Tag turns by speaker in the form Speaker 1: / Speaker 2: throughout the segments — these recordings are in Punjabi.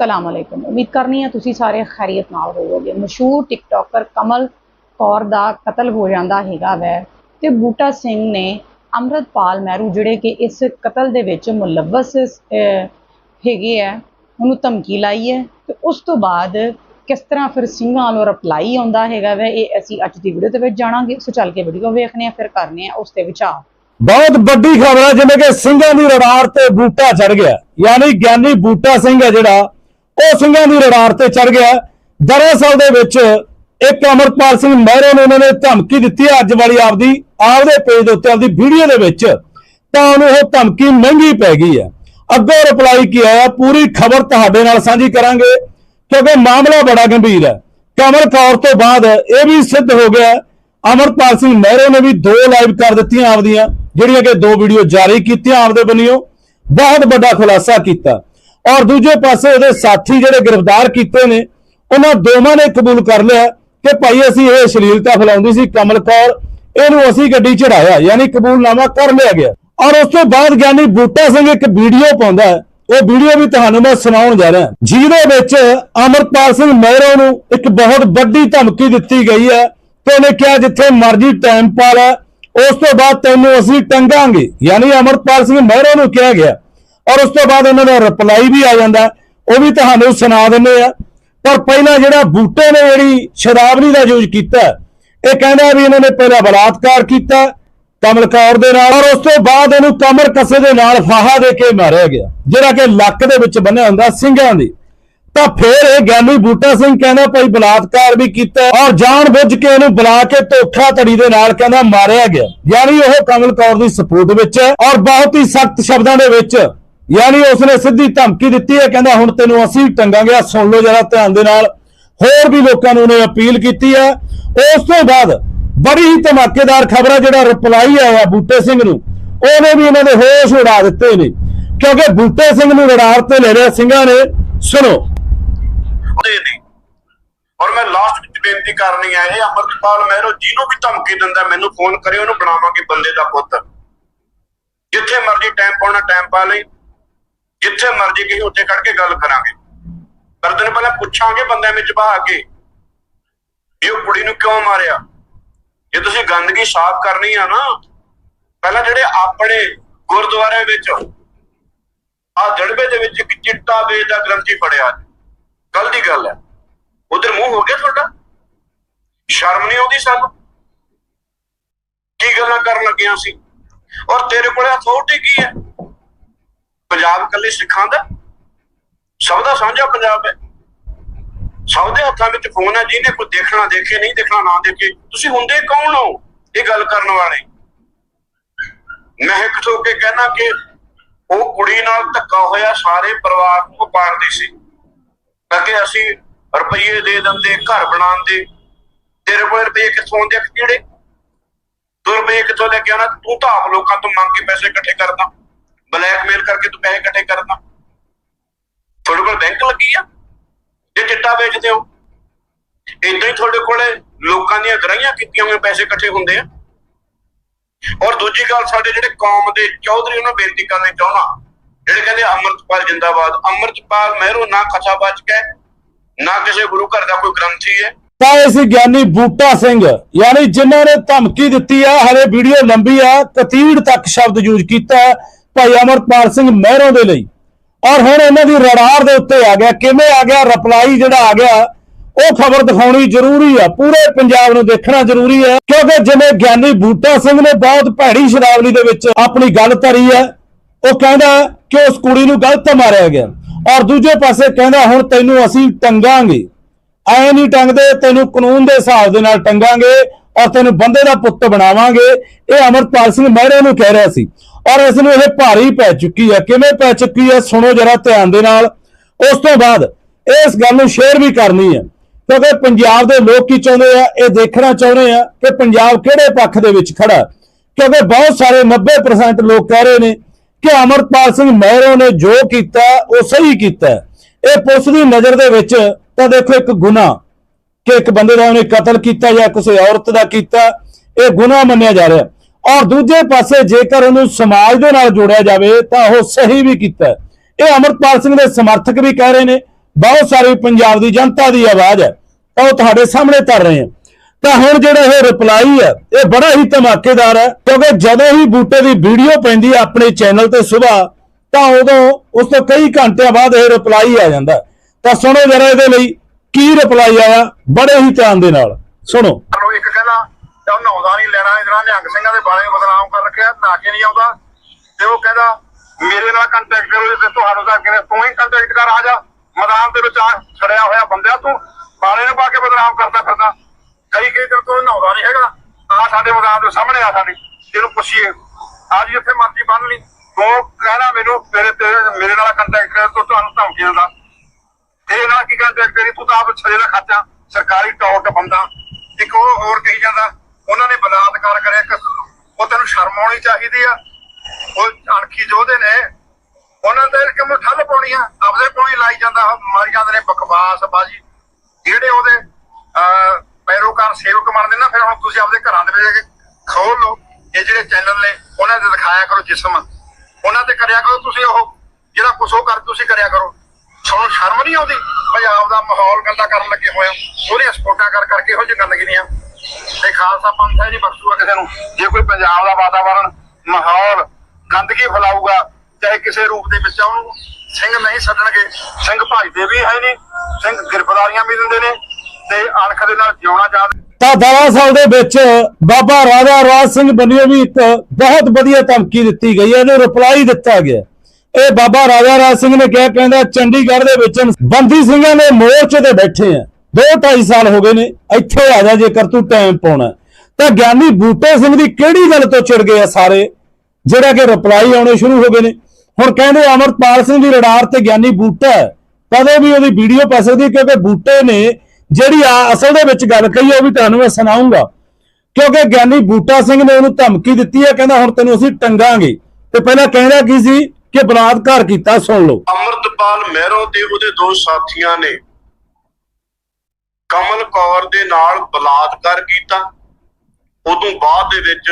Speaker 1: ਸਲਾਮ ਅਲੈਕੁਮ। ਉਮੀਦ ਕਰਨੀ ਹੈ ਤੁਸੀਂ ਸਾਰੇ ਖੈਰੀਅਤ ਨਾਲ ਹੋਵੋਗੇ। ਮਸ਼ਹੂਰ ਟਿਕਟੋਕਰ ਕਮਲ ਕੌਰ ਦਾ ਕਤਲ ਹੋ ਜਾਂਦਾ ਹੈਗਾ ਵੈ ਤੇ ਬੂਟਾ ਸਿੰਘ ਨੇ ਅੰਮ੍ਰਿਤਪਾਲ ਮਹਿਰੂ, ਜਿਹੜੇ ਕਿ ਇਸ ਕਤਲ ਦੇ ਵਿੱਚ ਮੁਲਵਸ ਹੈਗੇ ਆ, ਉਹਨੂੰ ਧਮਕੀ ਲਾਈ ਹੈ ਤੇ ਉਸ ਤੋਂ ਬਾਅਦ ਕਿਸ ਤਰ੍ਹਾਂ ਫਿਰ ਸਿੰਘਾਂ ਵੱਲੋਂ ਰਿਪਲਾਈ ਆਉਂਦਾ ਹੈਗਾ ਵੈ, ਇਹ ਅਸੀਂ ਅੱਜ ਦੀ ਵੀਡੀਓ ਦੇ ਵਿੱਚ ਜਾਣਾਂਗੇ। ਸੋ ਚੱਲ ਕੇ ਵੀਡੀਓ ਵੇਖਦੇ ਆ ਫਿਰ ਕਰਨੇ ਆ ਉਸ ਤੇ ਵਿਚਾਰ।
Speaker 2: ਬਹੁਤ ਵੱਡੀ ਖਬਰ ਹੈ ਜਿਵੇਂ ਕਿ ਸਿੰਘਾਂ ਦੀ ਰਡਾਰ ਤੇ ਬੂਟਾ ਚੜ ਗਿਆ। ਯਾਨੀ ਗਿਆਨੀ ਬੂਟਾ ਸਿੰਘ ਹੈ ਜਿਹੜਾ ਉਹ ਸਿੰਘਾਂ ਦੀ ਰਡਾਰ ਤੇ ਚੜ ਗਿਆ। ਦਰਅਸਲ ਦੇ ਵਿੱਚ ਇੱਕ ਅਮਰਪਾਲ ਸਿੰਘ ਮਹਿਰੇ ਨੇ ਉਹਨਾਂ ਨੇ ਧਮਕੀ ਦਿੱਤੀ ਅੱਜ ਵਾਲੀ ਆਪਦੀ, ਆਪਦੇ ਪੇਜ ਦੇ ਉੱਤੇ, ਆਪਦੀ ਵੀਡੀਓ ਦੇ ਵਿੱਚ ਤਾਂ ਉਹਨੂੰ ਉਹ ਧਮਕੀ ਮਹਿੰਗੀ ਪੈ ਗਈ ਹੈ। ਅੱਗੋਂ ਰਿਪਲਾਈ ਕੀ ਆਇਆ, ਪੂਰੀ ਖਬਰ ਤੁਹਾਡੇ ਨਾਲ ਸਾਂਝੀ ਕਰਾਂਗੇ, ਕਿਉਂਕਿ ਮਾਮਲਾ ਬੜਾ ਗੰਭੀਰ ਹੈ। ਕਮਲ ਕੌਰ ਤੋਂ ਬਾਅਦ ਇਹ ਵੀ ਸਿੱਧ ਹੋ ਗਿਆ, ਅਮਰਪਾਲ ਸਿੰਘ ਮਹਿਰੇ ਨੇ ਵੀ ਦੋ ਲਾਈਵ ਕਰ ਦਿੱਤੀਆਂ ਆਪਦੀਆਂ, ਜਿਹੜੀਆਂ ਕਿ ਦੋ ਵੀਡੀਓ ਜਾਰੀ ਕੀਤੀਆਂ ਆਪਦੇ ਬੰਨਿਓ। ਬਹੁਤ ਵੱਡਾ ਖੁਲਾਸਾ ਕੀਤਾ। ਔਰ ਦੂਜੇ ਪਾਸੇ ਉਹਦੇ ਸਾਥੀ ਜਿਹੜੇ ਗ੍ਰਿਫਤਾਰ ਕੀਤੇ ਨੇ, ਉਹਨਾਂ ਦੋਵਾਂ ਨੇ ਕਬੂਲ ਕਰ ਲਿਆ ਕਿ ਭਾਈ ਅਸੀਂ ਇਹ ਅਸ਼ਲੀਲਤਾ ਫੈਲਾਉਂਦੀ ਸੀ ਕਮਲ ਕੌਰ, ਇਹਨੂੰ ਅਸੀਂ ਗੱਡੀ ਚੜਾਇਆ, ਯਾਨੀ ਕਬੂਲਨਾਮਾ ਕਰ ਲਿਆ ਗਿਆ। ਔਰ ਉਸ ਤੋਂ ਬਾਅਦ ਗਿਆਨੀ ਬੂਟਾ ਸਿੰਘ ਇੱਕ ਵੀਡੀਓ ਪਾਉਂਦਾ ਹੈ ਉਹ ਵੀਡੀਓ ਵੀ ਤੁਹਾਨੂੰ ਮੈਂ ਸੁਣਾਉਣ ਜਾ ਰਿਹਾ। ਜਿਹਦੇ ਵਿੱਚ ਅਮਰਪਾਲ ਸਿੰਘ ਮਹਿਰੋ ਨੂੰ ਇੱਕ ਬਹੁਤ ਵੱਡੀ ਧਮਕੀ ਦਿੱਤੀ ਗਈ ਹੈ ਤੇ ਉਹਨੇ ਕਿਹਾ ਜਿੱਥੇ ਮਰਜ਼ੀ ਟਾਈਮ ਪਾ ਲੈ, ਉਸ ਤੋਂ ਬਾਅਦ ਤੈਨੂੰ ਅਸੀਂ ਟੰਗਾਂਗੇ। ਯਾਨੀ ਅਮਰਪਾਲ ਸਿੰਘ ਮਹਿਰੋ ਨੂੰ ਕਿਹਾ ਗਿਆ ਔਰ ਉਸ ਤੋਂ ਬਾਅਦ ਉਹਨਾਂ ਦਾ ਰਿਪਲਾਈ ਵੀ ਆ ਜਾਂਦਾ ਉਹ ਵੀ ਤੁਹਾਨੂੰ ਸੁਣਾ ਦਿੰਦੇ ਆ। ਪਰ ਪਹਿਲਾਂ ਜਿਹੜਾ ਬੂਟੇ ਨੇ ਜਿਹੜੀ ਸ਼ਰਾਬਨੀ ਦਾ ਯੂਜ਼ ਕੀਤਾ ਇਹ ਕਹਿੰਦਾ ਵੀ ਇਹਨਾਂ ਨੇ ਪਹਿਲਾਂ ਬਲਾਤਕਾਰ ਕੀਤਾ ਕਮਲ ਕੌਰ ਦੇ ਨਾਲ, ਔਰ ਉਸ ਤੋਂ ਬਾਅਦ ਇਹਨੂੰ ਕਮਰ ਕਸੇ ਦੇ ਨਾਲ ਫਾਹਾ ਦੇ ਕੇ ਮਾਰਿਆ ਗਿਆ, ਜਿਹੜਾ ਕਿ ਲੱਕ ਦੇ ਵਿੱਚ ਬੰਨਿਆ ਹੁੰਦਾ ਸਿੰਘਾਂ ਦੀ। ਤਾਂ ਫਿਰ ਇਹ ਗਿਆਨੀ ਬੂਟਾ ਸਿੰਘ ਕਹਿੰਦਾ ਭਾਈ ਬਲਾਤਕਾਰ ਵੀ ਕੀਤਾ ਔਰ ਜਾਣ ਬੁੱਝ ਕੇ ਇਹਨੂੰ ਬੁਲਾ ਕੇ ਧੋਖਾ ਧੜੀ ਦੇ ਨਾਲ ਕਹਿੰਦਾ ਮਾਰਿਆ ਗਿਆ। ਯਾਨੀ ਉਹ ਕਮਲ ਕੌਰ ਦੀ ਸਪੋਰਟ ਵਿੱਚ ਹੈ, ਔਰ ਬਹੁਤ ਹੀ ਸਖਤ ਸ਼ਬਦਾਂ ਦੇ ਵਿੱਚ ਯਾਨੀ ਉਸਨੇ ਸਿੱਧੀ ਧਮਕੀ ਦਿੱਤੀ ਹੈ, ਕਹਿੰਦਾ ਹੁਣ ਤੈਨੂੰ ਅਸੀਂ ਟੰਗਾਂਗੇ, ਆਹ ਸੁਣ ਲਓ ਜਰਾ ਧਿਆਨ ਦੇ ਨਾਲ। ਹੋਰ ਵੀ ਲੋਕਾਂ ਨੂੰ ਉਹਨੇ ਅਪੀਲ ਕੀਤੀ ਹੈ। ਉਸ ਤੋਂ ਬਾਅਦ ਬੜੀ ਹੀ ਧਮਾਕੇਦਾਰ ਖਬਰ ਹੈ ਜਿਹੜਾ ਰਿਪਲਾਈ ਆਇਆ ਬੂਟੇ ਸਿੰਘ ਨੂੰ। ਉਹਨੇ ਵੀ ਇਹਨਾਂ ਦੇ ਹੋਸ਼ ਉਡਾ ਦਿੱਤੇ ਨੇ, ਕਿਉਂਕਿ ਬੂਟੇ ਸਿੰਘ ਨੂੰ ਰਡਾਰ ਤੇ ਲੈ ਲਿਆ ਸਿੰਘਾਂ ਨੇ। ਸੁਣੋ।
Speaker 3: ਔਰ ਮੈਂ ਲਾਸਟ ਵਿੱਚ ਬੇਨਤੀ ਕਰਨੀ ਹੈ, ਇਹ ਅਮਰਪਾਲ ਮਹਿਰੋ ਜਿਹਨੂੰ ਵੀ ਧਮਕੀ ਦਿੰਦਾ, ਮੈਨੂੰ ਫੋਨ ਕਰਿਓ, ਉਹਨੂੰ ਬਣਾਵਾਂਗੇ ਬੰਦੇ ਦਾ ਪੁੱਤ। ਜਿੱਥੇ ਮਰਜ਼ੀ ਟਾਈਮ ਪਾਉਣਾ ਟਾਈਮ ਪਾ ਲਈ। ਜਿੱਥੇ ਮਰਜ਼ੀ ਕਹੀ ਉੱਥੇ ਖੜ ਕੇ ਗੱਲ ਕਰਾਂਗੇ। ਪਰ ਦਿਨ ਪਹਿਲਾਂ ਪੁੱਛਾਂਗੇ ਬੰਦਿਆਂ ਵਿੱਚ ਬਹਾ ਕੇ ਵੀ ਕੁੜੀ ਨੂੰ ਕਿਉਂ ਮਾਰਿਆ। ਜੇ ਤੁਸੀਂ ਗੰਦਗੀ ਸਾਫ਼ ਕਰਨੀ ਆ ਨਾ, ਪਹਿਲਾਂ ਜਿਹੜੇ ਆਪਣੇ ਗੁਰਦੁਆਰੇ ਵਿੱਚ, ਆ ਜੜਬੇ ਦੇ ਵਿੱਚ ਇੱਕ ਚਿੱਟਾ ਵੇਚ ਦਾ ਗ੍ਰੰਥੀ ਫੜਿਆ ਕੱਲ ਦੀ ਗੱਲ ਹੈ। ਉਧਰ ਮੂੰਹ ਹੋ ਗਿਆ ਤੁਹਾਡਾ? ਸ਼ਰਮ ਨਹੀਂ ਆਉਂਦੀ ਸਾਨੂੰ? ਕੀ ਗੱਲਾਂ ਕਰਨ ਲੱਗਿਆ ਸੀ? ਔਰ ਤੇਰੇ ਕੋਲ ਅਥਾਰਟੀ ਕੀ ਹੈ? ਪੰਜਾਬ ਕੱਲੇ ਸਿੱਖਾਂ ਦਾ? ਸਭ ਦਾ ਸਾਂਝਾ ਪੰਜਾਬ ਹੈ। ਸਭ ਦੇ ਹੱਥਾਂ ਵਿੱਚ ਫੋਨ ਹੈ, ਜਿਹਨੇ ਕੋਈ ਦੇਖਣਾ ਦੇਖੇ, ਨਹੀਂ ਦੇਖਣਾ ਨਾ ਦੇਖੇ। ਤੁਸੀਂ ਹੁੰਦੇ ਕੌਣ ਹੋ ਇਹ ਗੱਲ ਕਰਨ ਵਾਲੇ? ਮੈਂ ਇੱਕ ਤੋਂ ਕੇ ਕਹਿਣਾ ਕਿ ਉਹ ਕੁੜੀ ਨਾਲ ਧੱਕਾ ਹੋਇਆ, ਸਾਰੇ ਪਰਿਵਾਰ ਨੂੰ ਪਾੜਦੀ ਸੀ। ਅੱਗੇ ਅਸੀਂ ਰੁਪਈਏ ਦੇ ਦਿੰਦੇ, ਘਰ ਬਣਾਉਂਦੇ। ਤੇਰੇ ਕੋਲ ਰੁਪਈਏ ਕਿੱਥੋਂ ਆਉਂਦੇ ਕਿਹੜੇ ਤੂੰ ਰੁਪਈਏ ਕਿੱਥੋਂ ਲੈ ਕੇ ਆਉਣਾ? ਤੂੰ ਤਾਂ ਆਪ ਲੋਕਾਂ ਤੋਂ ਮੰਗ ਕੇ ਪੈਸੇ ਇਕੱਠੇ ਕਰਦਾ। ਬਲੈਕਮੇਲ ਕਰਕੇ ਤੂੰ ਪੈਸੇ ਇਕੱਠੇ ਕਰਨਾ। ਤੁਹਾਡੇ ਕੋਲ ਬੈਂਕ ਲੱਗੀ ਆ? ਜੇ ਚਿੱਟਾ ਵੇਚਦੇ ਹੋ। ਇਦਾਂ ਹੀ ਤੁਹਾਡੇ ਕੋਲੇ ਲੋਕਾਂ ਦੀਆਂ ਗਰਾਈਆਂ ਕੀਤੀਆਂ ਹੋਈਆਂ ਪੈਸੇ ਇਕੱਠੇ ਹੁੰਦੇ ਆ। ਔਰ ਦੂਜੀ ਗੱਲ, ਸਾਡੇ ਜਿਹੜੇ ਕੌਮ ਦੇ ਚੌਧਰੀ, ਉਹਨਾਂ ਬੇਨਤੀ ਕਰਨੀ ਚਾਹੁੰਦਾ। ਜਿਹੜੇ ਕਹਿੰਦੇ ਅੰਮ੍ਰਿਤਪਾਲ ਜਿੰਦਾਬਾਦ। ਅੰਮ੍ਰਿਤਪਾਲ ਮਹਿਰੂ ਨਾ ਕਥਾ ਬਚ ਕੇ, ਨਾ ਕਿਸੇ ਗੁਰੂ ਘਰ ਦਾ ਕੋਈ ਗ੍ਰੰਥੀ ਹੈ।
Speaker 2: ਤਾਂ ਇਹ ਗਿਆਨੀ ਬੂਟਾ ਸਿੰਘ। ਯਾਨੀ ਜਿਨ੍ਹਾਂ ਨੇ ਧਮਕੀ ਦਿੱਤੀ ਆ, ਹਲੇ ਵੀਡੀਓ ਲੰਬੀ ਆ ਕਤੀੜ ਤੱਕ ਸ਼ਬਦ ਯੂਜ਼ ਕੀਤਾ। ਭਾਈ ਅਮਰਪਾਲ ਸਿੰਘ ਮਹਿਰੋਂ ਦੇ ਲਈ। ਔਰ ਹੁਣ ਇਹਨਾਂ ਦੀ ਰਡਾਰ ਦੇ ਉੱਤੇ ਆ ਗਿਆ। ਕਿਵੇਂ ਆ ਗਿਆ? ਰਿਪਲਾਈ ਜਿਹੜਾ ਆ ਗਿਆ, ਉਹ ਖਬਰ ਦਿਖਾਉਣੀ ਜ਼ਰੂਰੀ ਆ। ਪੂਰੇ ਪੰਜਾਬ ਨੂੰ ਦੇਖਣਾ ਜ਼ਰੂਰੀ ਹੈ ਕਿਉਂਕਿ ਜਿਵੇਂ ਗਿਆਨੀ ਬੂਟਾ ਸਿੰਘ ਨੇ ਬਹੁਤ ਭੈੜੀ ਸ਼ਰਾਵਲੀ ਦੇ ਵਿੱਚ ਆਪਣੀ ਗੱਲ ਧਰੀ ਹੈ ਉਹ ਕਹਿੰਦਾ ਕਿ ਉਸ ਕੁੜੀ ਨੂੰ ਗਲਤ ਮਾਰਿਆ ਗਿਆ। ਔਰ ਦੂਜੇ ਪਾਸੇ ਕਹਿੰਦਾ, ਹੁਣ ਤੈਨੂੰ ਅਸੀਂ ਟੰਗਾਂਗੇ। ਐ ਨਹੀਂ ਟੰਗਦੇ, ਤੈਨੂੰ ਕਾਨੂੰਨ ਦੇ ਹਿਸਾਬ ਦੇ ਨਾਲ ਟੰਗਾਂਗੇ। ਔਰ ਤੈਨੂੰ ਬੰਦੇ ਦਾ ਪੁੱਤ ਬਣਾਵਾਂਗੇ। ਇਹ ਅਮਰਪਾਲ ਸਿੰਘ ਮਹਿਰੇ ਨੂੰ ਕਹਿ ਰਿਹਾ ਸੀ। ਔਰ ਇਸ ਨੂੰ ਇਹ ਭਾਰੀ ਪੈ ਚੁੱਕੀ ਹੈ ਕਿਵੇਂ ਪੈ ਚੁੱਕੀ ਹੈ ਸੁਣੋ ਜਰਾ ਧਿਆਨ ਦੇ ਨਾਲ। ਉਸ ਤੋਂ ਬਾਅਦ ਇਸ ਗੱਲ ਨੂੰ ਸ਼ੇਅਰ ਵੀ ਕਰਨੀ ਹੈ ਕਿਉਂਕਿ ਪੰਜਾਬ ਦੇ ਲੋਕ ਕੀ ਚਾਹੁੰਦੇ ਆ? ਇਹ ਦੇਖਣਾ ਚਾਹੁੰਦੇ ਆ ਕਿ ਪੰਜਾਬ ਕਿਹੜੇ ਪੱਖ ਦੇ ਵਿੱਚ ਖੜਾ। ਕਿਉਂਕਿ ਬਹੁਤ ਸਾਰੇ 90% ਲੋਕ ਕਹਿ ਰਹੇ ਨੇ ਕਿ ਅਮਰਪਾਲ ਸਿੰਘ ਮਹਿਰੋ ਨੇ ਜੋ ਕੀਤਾ, ਉਹ ਸਹੀ ਕੀਤਾ। ਇਹ ਪੁਲਿਸ ਦੀ ਨਜ਼ਰ ਦੇ ਵਿੱਚ ਤਾਂ ਦੇਖੋ ਇੱਕ ਗੁਨਾਹ। ਕਿ ਇੱਕ ਬੰਦੇ ਦਾ ਉਹਨੇ ਕਤਲ ਕੀਤਾ ਜਾਂ ਕਿਸੇ ਔਰਤ ਦਾ ਕੀਤਾ, ਇਹ ਗੁਨਾਹ ਮੰਨਿਆ ਜਾ ਰਿਹਾ। ਔਰ ਦੂਜੇ ਪਾਸੇ ਜੇਕਰ ਉਹਨੂੰ ਸਮਾਜ ਦੇ ਨਾਲ ਜੋੜਿਆ ਜਾਵੇ, ਤਾਂ ਉਹ ਸਹੀ ਵੀ ਕੀਤਾ। ਇਹ ਅਮਰਪਾਲ ਸਿੰਘ ਦੇ ਸਮਰਥਕ ਵੀ ਕਹਿ ਰਹੇ ਨੇ, ਬਹੁਤ ਸਾਰੀ ਪੰਜਾਬ ਦੀ ਜਨਤਾ ਦੀ ਆਵਾਜ਼ ਹੈ, ਉਹ ਤੁਹਾਡੇ ਸਾਹਮਣੇ ਧਰ ਰਹੇ ਹਾਂ। ਤਾਂ ਹੁਣ ਜਿਹੜਾ ਇਹ ਰਿਪਲਾਈ ਹੈ, ਇਹ ਬੜਾ ਹੀ ਧਮਾਕੇਦਾਰ ਹੈ, ਕਿਉਂਕਿ ਜਦੋਂ ਹੀ ਬੂਟੇ ਦੀ ਵੀਡੀਓ ਪੈਂਦੀ ਹੈ ਆਪਣੇ ਚੈਨਲ ਤੇ ਸਵੇਰ ਤਾਂ ਉਦੋਂ ਉਸ ਤੋਂ ਕਈ ਘੰਟਿਆਂ ਬਾਅਦ ਇਹ ਰਿਪਲਾਈ ਆ ਜਾਂਦਾ। ਤਾਂ ਸੁਣੋ ਜਰਾ ਇਹਦੇ ਲਈ। ਕੀ ਰਿਪਲਾਈ ਆਇਆ? ਬੜੇ ਹੀ ਧਿਆਨ ਦੇ ਨਾਲ। ਸੁਣੋ।
Speaker 4: ਇੱਕ ਕਹਿੰਦਾ ਤੇ ਨਹਾਉਂਦਾ ਨਹੀਂ ਲੈਣਾ ਇਧਰਾਂ ਨਿਹੰਗ ਸਿੰਘਾਂ ਦੇ ਬਾਰੇ ਬਦਨਾਮ ਕਰ ਰੱਖਿਆ, ਨਾ ਕੇ ਨਹੀਂ ਆਉਂਦਾ। ਤੇ ਉਹ ਕਹਿੰਦਾ, ਮੇਰੇ ਨਾਲ ਕੰਟੈਕਟ ਕਰੋ ਤੇ ਤੁਹਾਨੂੰ ਤਾਂ ਕਿਨੇ ਤੂੰ ਹੀ ਕੰਟੈਕਟ ਕਰ, ਆ ਜਾ। ਮੈਦਾਨ ਦੇ ਵਿੱਚ ਆ ਛੜਿਆ ਹੋਇਆ ਬੰਦਿਆ ਤੂੰ, ਬਾਲੇ ਨੂੰ ਪਾ ਕੇ ਬਦਨਾਮ ਕਰਦਾ ਫਿਰਦਾ। ਕਈ ਕਈ ਦਿਨ ਤੋਂ ਨਹਾਉਂਦਾ ਨਹੀਂ ਹੈਗਾ। ਆ ਸਾਡੇ ਮੈਦਾਨ ਦੇ ਸਾਹਮਣੇ ਆ ਸਾਡੇ, ਜਿਹਨੂੰ ਪੁੱਛੀਏ। ਅੱਜ ਜਿੱਥੇ ਮਰਜ਼ੀ ਬੰਨ ਲਈ। ਤੂੰ ਕਹਿਣਾ ਮੈਨੂੰ ਤੇਰੇ ਤੇ, ਮੇਰੇ ਨਾਲ ਕੰਟੈਕਟ ਕਰ ਤੂੰ ਤੁਹਾਨੂੰ ਧਮਕੀ ਦਿੰਦਾ। ਤੇ ਨਾ ਕੀ ਕੰਟੈਕਟ ਕਰੀ ਤੂੰ ਤਾਂ ਆਪ ਛੜੇ ਦਾ ਖਾਚਾ ਸਰਕਾਰੀ ਟੌਪ ਬੰਦਾ। ਇੱਕ ਉਹ ਹੋਰ ਕਹੀ ਜਾਂਦਾ ਉਹਨਾਂ ਨੇ ਬਲਾਤਕਾਰ ਕਰਿਆ ਇੱਕ ਉਹ ਤੈਨੂੰ ਸ਼ਰਮ ਆਉਣੀ ਚਾਹੀਦੀ ਆ। ਉਹ ਅਣਖੀ ਜੋਧੇ ਨੇ। ਉਹਨਾਂ ਦੇ ਕੰਮ ਠੱਲ ਪਾਉਣੀ ਆ। ਆਪਦੇ ਕੋਲ ਹੀ ਲਾਈ ਜਾਂਦਾ ਮਾਰੀ ਜਾਂਦੇ ਨੇ ਬਕਵਾਸ ਬਾਜੀ। ਜਿਹੜੇ ਉਹਦੇ ਅਹ, ਪੈਰੋਕਾਰ ਸੇਵਕ ਮੰਨਦੇ ਨਾ ਫਿਰ ਹੁਣ ਤੁਸੀਂ ਆਪਦੇ ਘਰਾਂ ਦੇ ਵਿੱਚ ਜਾ ਕੇ ਖੋਲ ਲਓ। ਇਹ ਜਿਹੜੇ ਚੈਨਲ ਨੇ ਉਹਨਾਂ ਤੇ ਦਿਖਾਇਆ ਕਰੋ ਜਿਸਮ। ਉਹਨਾਂ ਤੇ ਕਰਿਆ ਕਰੋ ਤੁਸੀਂ ਉਹ। ਜਿਹੜਾ ਕੁਛ ਉਹ ਕਰ ਤੁਸੀਂ ਕਰਿਆ ਕਰੋ। ਤੁਹਾਨੂੰ ਸ਼ਰਮ ਨਹੀਂ ਆਉਂਦੀ? ਪੰਜਾਬ ਦਾ ਮਾਹੌਲ ਗੰਦਾ ਕਰਨ ਲੱਗੇ ਹੋਏ ਹੋ ਸਪੋਰਟਾਂ ਕਰ ਕਰਕੇ ਇਹੋ ਜਿਹੀ ਗੰਦਗੀ ਤੇ ਖਾਲਸਾ ਪੰਥ ਹੈ ਨਹੀਂ ਬਖਸ਼ੂਗਾ ਕਿਸੇ ਨੂੰ। ਜੇ ਕੋਈ ਪੰਜਾਬ ਦਾ ਵਾਤਾਵਰਣ, ਮਾਹੌਲ ਗੰਦਗੀ ਫੈਲਾਊਗਾ, ਚਾਹੇ ਕਿਸੇ ਰੂਪ ਦੇ ਵਿੱਚ ਉਹਨੂੰ ਸਿੰਘ ਨਹੀਂ ਛੱਡਣਗੇ ਸਿੰਘ ਭਜਦੇ ਵੀ ਹੈ ਨਹੀਂ, ਸਿੰਘ ਗ੍ਰਿਫਤਾਰੀਆਂ ਵੀ ਦਿੰਦੇ ਨੇ ਤੇ ਅਣਖ ਦੇ ਨਾਲ ਜਿਉਣਾ ਚਾਹਦੇ
Speaker 2: ਤਾਂ ਦਵਾਸਾਲ ਦੇ ਵਿੱਚ ਬਾਬਾ ਰਾਜਾ ਰਾਜ ਸਿੰਘ ਬੰਨਿਓ ਵੀ ਇੱਕ ਬਹੁਤ ਵਧੀਆ ਧਮਕੀ ਦਿੱਤੀ ਗਈ ਹੈ, ਇਹਨੂੰ ਰਿਪਲਾਈ ਦਿੱਤਾ ਗਿਆ ਇਹ ਬਾਬਾ ਰਾਜਾ ਰਾਜ ਸਿੰਘ ਨੇ ਕਿਹਾ ਕਹਿੰਦਾ ਚੰਡੀਗੜ੍ਹ ਦੇ ਵਿੱਚ ਬੰਦੀ ਸਿੰਘਾਂ ਦੇ ਮੋਰਚੇ ਤੇ ਬੈਠੇ ਆ। ਦੋ ਢਾਈ ਸਾਲ ਹੋ ਗਏ ਨੇ, ਇੱਥੇ ਆ ਜਾ ਜੇਕਰ ਤੂੰ ਟਾਈਮ ਪਾਉਣਾ। ਤਾਂ ਗਿਆਨੀ ਬੂਟੇ ਸਿੰਘ ਦੀ ਕਿਹੜੀ ਗੱਲ ਤੋਂ ਚਿੜ ਗਏ ਆ ਸਾਰੇ? ਜਿਹੜਾ ਕਿ ਰਿਪਲਾਈ ਆਉਣੇ ਸ਼ੁਰੂ ਹੋ ਗਏ ਨੇ। ਹੁਣ ਕਹਿੰਦੇ ਅਮਰਪਾਲ ਸਿੰਘ ਦੀ ਰਡਾਰ ਤੇ ਗਿਆਨੀ ਬੂਟਾ ਕਦੇ ਵੀ ਉਹਦੀ ਵੀਡੀਓ ਪਾ ਸਕਦੀ ਕਿਉਂਕਿ ਬੂਟੇ ਨੇ ਜਿਹੜੀ ਆ ਅਸਲ ਦੇ ਵਿੱਚ ਗੱਲ ਕਹੀ ਹੈ ਉਹ ਵੀ ਤੁਹਾਨੂੰ ਮੈਂ ਸੁਣਾਉਂਗਾ। ਕਿਉਂਕਿ ਗਿਆਨੀ ਬੂਟਾ ਸਿੰਘ ਨੇ ਉਹਨੂੰ ਧਮਕੀ ਦਿੱਤੀ ਹੈ ਕਹਿੰਦਾ ਹੁਣ ਤੈਨੂੰ ਅਸੀਂ ਟੰਗਾਂਗੇ। ਤੇ ਪਹਿਲਾਂ ਕਹਿੰਦਾ ਕੀ ਸੀ? ਕਿ ਬਲਾਤਕਾਰ ਕੀਤਾ ਸੁਣ ਲਓ।
Speaker 3: ਅਮਰਤਪਾਲ ਮਹਿਰੋ ਤੇ ਉਹਦੇ ਦੋ ਸਾਥੀਆਂ ਨੇ ਕਮਲ ਕੌਰ ਦੇ ਨਾਲ ਬਲਾਤਕਾਰ ਕੀਤਾ। ਉਦੋਂ ਬਾਅਦ ਦੇ ਵਿੱਚ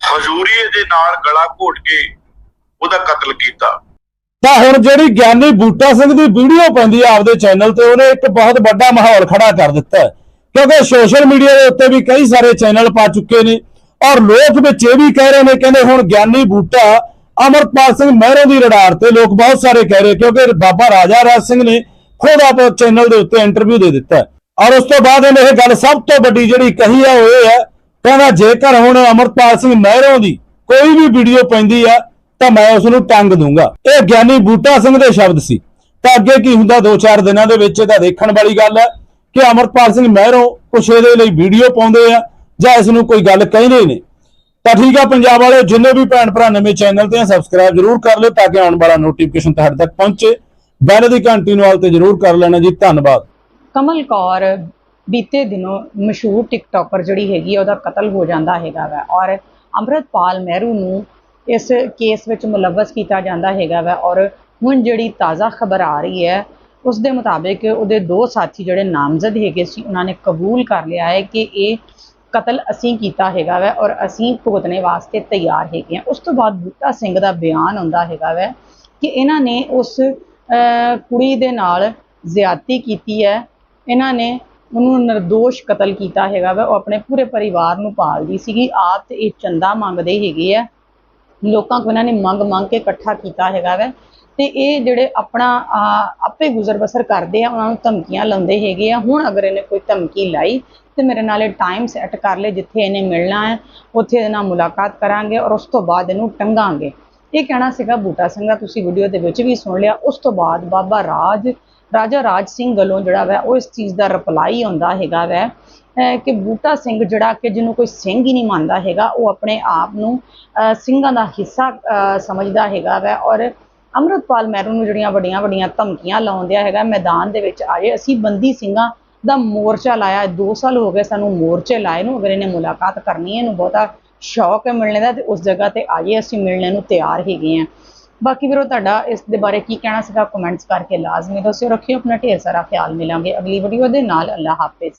Speaker 3: ਹਜ਼ੂਰੀਏ ਦੇ ਨਾਲ ਗਲਾ ਘੋਟ ਕੇ ਉਹਦਾ ਕਤਲ ਕੀਤਾ।
Speaker 2: ਤਾਂ ਹੁਣ ਜਿਹੜੀ ਗਿਆਨੀ ਬੂਟਾ ਸਿੰਘ ਦੀ ਵੀਡੀਓ ਪੈਂਦੀ ਹੈ ਆਪਦੇ ਚੈਨਲ ਤੇ ਉਹਨੇ ਇੱਕ ਬਹੁਤ ਵੱਡਾ ਮਾਹੌਲ ਖੜਾ ਕਰ ਦਿੱਤਾ। ਕਿਉਂਕਿ ਸੋਸ਼ਲ ਮੀਡੀਆ ਦੇ ਉੱਤੇ ਵੀ ਕਈ ਸਾਰੇ ਚੈਨਲ ਪਾ ਚੁੱਕੇ ਨੇ। ਔਰ ਲੋਕ ਵਿੱਚ ਇਹ ਵੀ ਕਹਿ ਰਹੇ ਨੇ ਕਹਿੰਦੇ ਹੁਣ ਗਿਆਨੀ ਬੂਟਾ ਅਮਰਪਾਲ ਸਿੰਘ ਮਹਿਰੋਂ ਦੀ ਰਡਾਰ ਤੇ ਲੋਕ ਬਹੁਤ ਸਾਰੇ ਕਹਿ ਰਹੇ ਕਿਉਂਕਿ ਬਾਬਾ ਰਾਜਾ ਰਾਜ ਸਿੰਘ ਨੇ ਖੁਦ ਆਪ ਚੈਨਲ ਦੇ ਉੱਤੇ ਇੰਟਰਵਿਊ ਦੇ ਦਿੱਤਾ ਔਰ ਉਸ ਤੋਂ ਬਾਅਦ ਇਹਨੇ ਇਹ ਗੱਲ ਸਭ ਤੋਂ ਵੱਡੀ ਜਿਹੜੀ ਕਹੀ ਹੈ ਉਹ ਇਹ ਹੈ, ਕਹਿੰਦਾ ਜੇਕਰ ਹੁਣ ਅਮਰਪਾਲ ਸਿੰਘ ਮਹਿਰੋਂ ਦੀ ਕੋਈ ਵੀ ਵੀਡੀਓ ਪੈਂਦੀ ਆ, ਤਾਂ ਮੈਂ ਉਸ ਨੂੰ ਟੰਗ ਦੂੰਗਾ। ਇਹ ਗਿਆਨੀ ਬੂਟਾ ਸਿੰਘ ਦੇ ਸ਼ਬਦ ਸੀ। ਤਾਂ ਅੱਗੇ ਕੀ ਹੁੰਦਾ 2-4 ਦਿਨਾਂ ਦੇ ਵਿੱਚ ਇਹਦਾ ਦੇਖਣ ਵਾਲੀ ਗੱਲ ਹੈ ਕਿ ਅਮਰਪਾਲ ਸਿੰਘ ਮਹਿਰੋਂ ਕੁਛ ਇਹਦੇ ਲਈ ਵੀਡੀਓ ਪਾਉਂਦੇ ਆ ਜਾਂ ਇਸ ਨੂੰ ਕੋਈ ਗੱਲ ਕਹਿੰਦੇ ਨੇ। ਤਾਂ ਠੀਕ ਆ ਪੰਜਾਬ ਵਾਲਿਓ, ਜਿੰਨੇ ਵੀ ਭੈਣ ਭਰਾ ਨਵੇਂ ਚੈਨਲ ਤੇ ਆ ਸਬਸਕ੍ਰਾਈਬ ਜਰੂਰ ਕਰ ਲਿਓ ਤਾਂ ਕਿ ਆਉਣ ਵਾਲਾ ਨੋਟੀਫਿਕੇਸ਼ਨ ਤੁਹਾਡੇ ਤੱਕ ਪਹੁੰਚੇ। ਬੈਲ ਦੀ ਘੰਟੀ ਨੂੰ ਵਾਲ ਤੇ ਜਰੂਰ ਕਰ ਲੈਣਾ ਜੀ। ਧੰਨਵਾਦ।
Speaker 1: ਕਮਲ ਕੌਰ ਬੀਤੇ ਦਿਨੋਂ ਮਸ਼ਹੂਰ ਟਿਕਟੋਕਰ ਜਿਹੜੀ ਹੈਗੀ ਉਹਦਾ ਕਤਲ ਹੋ ਜਾਂਦਾ ਹੈਗਾ ਵਾ ਔਰ ਅੰਮ੍ਰਿਤਪਾਲ ਮਹਿਰੂ ਨੂੰ ਇਸ ਕੇਸ ਵਿੱਚ ਮੁਲਵਸ ਕੀਤਾ ਜਾਂਦਾ ਹੈਗਾ ਵਾ ਔਰ ਹੁਣ ਜਿਹੜੀ ਤਾਜ਼ਾ ਖਬਰ ਆ ਰਹੀ ਹੈ, ਉਸ ਦੇ ਮੁਤਾਬਿਕ ਉਹਦੇ ਦੋ ਸਾਥੀ ਜਿਹੜੇ ਨਾਮਜ਼ਦ ਹੈਗੇ ਸੀ, ਉਹਨਾਂ ਨੇ ਕਬੂਲ ਕਰ ਲਿਆ ਹੈ ਕਿ ਇਹ ਕਤਲ ਅਸੀਂ ਕੀਤਾ ਹੈਗਾ ਵੈ ਔਰ ਅਸੀਂ ਭੁਗਤਣੇ ਵਾਸਤੇ ਤਿਆਰ ਹੈਗੇ ਹਾਂ। ਉਸ ਤੋਂ ਬਾਅਦ ਬੂਟਾ ਸਿੰਘ ਦਾ ਬਿਆਨ ਹੁੰਦਾ ਹੈਗਾ ਵੈ ਕਿ ਇਹਨਾਂ ਨੇ ਉਸ ਅਹ, ਕੁੜੀ ਦੇ ਨਾਲ ਜ਼ਿਆਦਤੀ ਕੀਤੀ ਹੈ। ਇਹਨਾਂ ਨੇ ਉਹਨੂੰ ਨਿਰਦੋਸ਼ ਕਤਲ ਕੀਤਾ ਹੈਗਾ ਵਾ। ਉਹ ਆਪਣੇ ਪੂਰੇ ਪਰਿਵਾਰ ਨੂੰ ਪਾਲਦੀ ਸੀਗੀ। ਆਪ ਤੇ ਇਹ ਚੰਦਾ ਮੰਗਦੇ ਹੈਗੇ ਆ। ਲੋਕਾਂ ਕੋਲ ਇਹਨਾਂ ਨੇ ਮੰਗ ਮੰਗ ਕੇ ਇਕੱਠਾ ਕੀਤਾ ਹੈਗਾ ਵੈ। ਤੇ ਇਹ ਜਿਹੜੇ ਆਪਣਾ ਆਪੇ ਗੁਜ਼ਰ ਬਸਰ ਕਰਦੇ ਆ, ਉਹਨਾਂ ਨੂੰ ਧਮਕੀਆਂ ਲਾਉਂਦੇ ਹੈਗੇ ਆ। ਹੁਣ ਅਗਰ ਇਹਨੇ ਕੋਈ ਧਮਕੀ ਲਾਈ, ਤੇ ਮੇਰੇ ਨਾਲ ਇਹ ਟਾਈਮ ਸੈੱਟ ਕਰ ਲੈ ਜਿੱਥੇ ਇਹਨੇ ਮਿਲਣਾ ਹੈ, ਉੱਥੇ ਇਹਦੇ ਨਾਲ ਮੁਲਾਕਾਤ ਕਰਾਂਗੇ ਔਰ ਉਸ ਤੋਂ ਬਾਅਦ ਇਹਨੂੰ ਟੰਗਾਂਗੇ। ਇਹ ਕਹਿਣਾ ਸੀਗਾ ਬੂਟਾ ਸਿੰਘ ਦਾ ਤੁਸੀਂ ਵੀਡੀਓ ਦੇ ਵਿੱਚ ਵੀ ਸੁਣ ਲਿਆ। ਉਸ ਤੋਂ ਬਾਅਦ ਬਾਬਾ ਰਾਜ, ਰਾਜਾ ਰਾਜ ਸਿੰਘ ਵੱਲੋਂ ਜਿਹੜਾ ਵੈ, ਉਹ ਇਸ ਚੀਜ਼ ਦਾ ਰਿਪਲਾਈ ਆਉਂਦਾ ਹੈਗਾ ਵੈ ਕਿ ਬੂਟਾ ਸਿੰਘ ਜਿਹੜਾ ਕਿ ਜਿਹਨੂੰ ਕੋਈ ਸਿੰਘ ਹੀ ਨਹੀਂ ਮੰਨਦਾ ਹੈਗਾ, ਉਹ ਆਪਣੇ ਆਪ ਨੂੰ ਸਿੰਘਾਂ ਦਾ ਹਿੱਸਾ ਸਮਝਦਾ ਹੈਗਾ ਵੈ ਔਰ ਅੰਮ੍ਰਿਤਪਾਲ ਮਹਿਰੂ ਨੂੰ ਜਿਹੜੀਆਂ ਵੱਡੀਆਂ ਵੱਡੀਆਂ ਧਮਕੀਆਂ ਲਾਉਂਦਿਆ ਹੈਗਾ ਮੈਦਾਨ ਦੇ ਵਿੱਚ ਆਏ, ਅਸੀਂ ਬੰਦੀ ਸਿੰਘਾਂ ਦਾ ਮੋਰਚਾ ਲਾਇਆ 2 ਸਾਲ ਹੋ ਗਏ ਸਾਨੂੰ ਮੋਰਚੇ ਲਾਏ ਨੂੰ, ਅਗਰ ਇਹਨੇ ਮੁਲਾਕਾਤ ਕਰਨੀ ਹੈ, ਇਹਨੂੰ ਬਹੁਤਾ ਸ਼ੌਕ ਹੈ ਮਿਲਣ ਦਾ ਤੇ ਉਸ ਜਗ੍ਹਾ ਤੇ ਆਈਏ, ਅਸੀਂ ਮਿਲਣ ਨੂੰ ਤਿਆਰ ਹੈਗੇ ਹਾਂ। ਬਾਕੀ ਵੀਰੋ, ਤੁਹਾਡਾ ਇਸ ਦੇ ਬਾਰੇ ਕੀ ਕਹਿਣਾ ਸੀਗਾ? ਕਮੈਂਟਸ ਕਰਕੇ ਲਾਜ਼ਮੀ ਦੱਸਿਓ, ਰੱਖਿਓ ਆਪਣਾ ਢੇਰ ਸਾਰਾ ਖਿਆਲ ਮਿਲਾਂਗੇ ਅਗਲੀ ਵੀਡੀਓ ਦੇ ਨਾਲ ਅੱਲਾ ਹਾਫਿਜ਼।